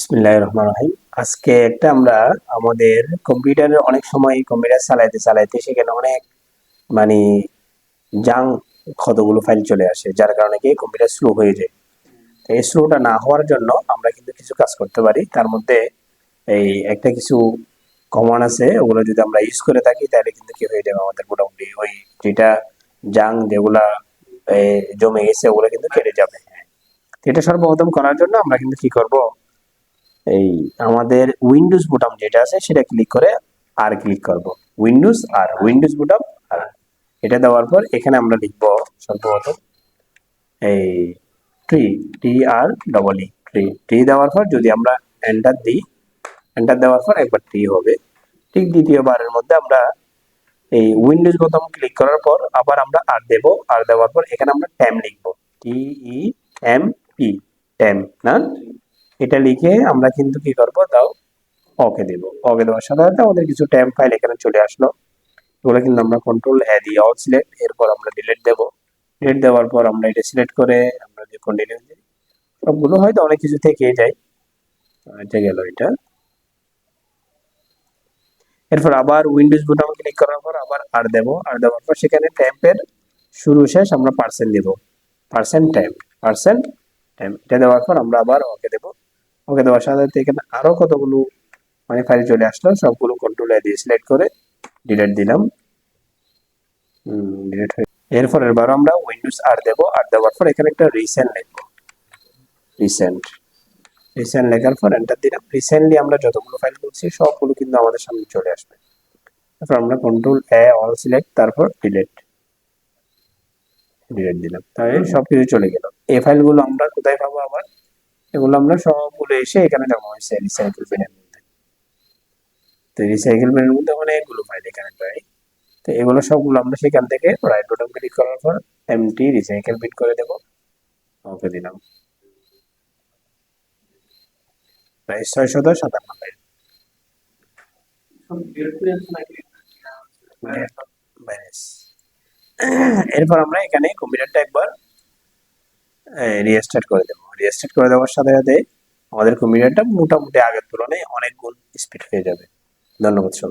বিসমিল্লাহ রহমান রহিম। আজকে একটা আমরা আমাদের কম্পিউটারে অনেক সময় কম্পিউটার চালাইতে চালাইতে সেখানে অনেক মানে জাং ক্ষতগুলো ফাইল চলে আসে, যার কারণে কি কম্পিউটার স্লো হয়ে যায়। তো এই স্লোটা না হওয়ার জন্য আমরা কিন্তু কিছু কাজ করতে পারি। তার মধ্যে এই একটা কিছু কমন আছে, ওগুলো যদি আমরা ইউজ করে থাকি, তাহলে কিন্তু কি হয়ে যাবে আমাদের মোটামুটি ওই যেটা জাং যেগুলা জমে গেছে, ওগুলো কিন্তু কেটে যাবে। এটা সর্বপ্রথম করার জন্য আমরা কিন্তু কি করব? এই আমাদের উইন্ডোজ বোতাম যেটা আছে, সেটা ক্লিক করে আর ক্লিক করব। উইন্ডোজ আর উইন্ডোজ বোতাম আর এটা দেওয়ার পর এখানে আমরা লিখব সম্ভবত এই tree T R double E tree tree দেওয়ার পর যদি আমরা এন্টার দিই এন্টার দেওয়ার পর একবার ট্রি হবে। ঠিক দ্বিতীয়বারের মধ্যে আমরা এই উইন্ডোজ বোতাম ক্লিক করার পর আবার আমরা আর দেব। আর দেওয়ার পর এখানে আমরা ট্যাম লিখব। টি ই এম পি ট্যাম না? এটা লিখে আমরা কিন্তু কি করব? দাও ওকে দেব। ওকে দেওয়ার সাথে সাথে আমাদের কিছু ট্যাম ফাইল এখানে চলে আসলো। এগুলো কিন্তু আমরা কন্ট্রোল এ দিয়ে অল সিলেক্ট এরপর আমরা ডিলিট দেব। ডিলিট দেওয়ার পর আমরা এটা সিলেক্ট করে আমরা যে কন্টিনিউ দিই সবগুলো হয়তো অনেক কিছু থেকে যায়। এটা গেল এটা। এরপর আবার উইন্ডোজ বোতাম ক্লিক করার পর আবার আর দেব। আর দেওয়ার পর সেখানে ট্যাম্পের শুরু শেষ আমরা পার্সেন্ট দেব। পার্সেন্ট ট্যাম্প পার্সেন্ট ট্যাম্প এটা দেওয়ার পর আমরা আবার ওকে দেব। ওকে দেওয়ার সাথে সাথে এখানে আরও কতগুলো মানে ফাইল চলে আসলো, সবগুলো কন্ট্রোল দিয়ে সিলেক্ট করে ডিলেট দিলাম। ডিলিট হয়ে এরপর এবার আমরা উইন্ডোজ আর দেবো। আর দেওয়ার পর এখানে একটা রিসেন্ট লিখব। রিসেন্ট রিসেন্ট লেখার পর এন্টার দিলাম। রিসেন্টলি আমরা যতগুলো ফাইল করছি, সবগুলো কিন্তু আমাদের সামনে চলে আসবে। তারপর আমরা কন্ট্রোল এ অল সিলেক্ট তারপর ডিলেট ডিলেট দিলাম। তাহলে সব কিছু চলে গেল। এই ফাইলগুলো আমরা কোথায় পাবো আবার? এগুলো আমরা সবগুলো এসে এখানে জমা হয়েছে রিসাইকেল বিনের মধ্যে। তো রিসাইকেল বিনের মধ্যে অনেকগুলো ফাইল এখানে পাই তো এগুলো সবগুলো আমরা সেখান থেকে রাইট বাটন ক্লিক করার পর এমটি রিসাইকেল বিট করে দেব। ওকে দিলাম। প্রায় ছয়শত সাতান্ন ফাইল এরপর আমরা এখানে কম্পিউটারটা একবার রিস্টার্ট করে দেবো। রিস্টার্ট করে দেওয়ার সাথে সাথে আমাদের কম্পিউটারটা মোটামুটি আগের তুলনায় অনেক গুণ স্পিড হয়ে যাবে। ধন্যবাদ সবাই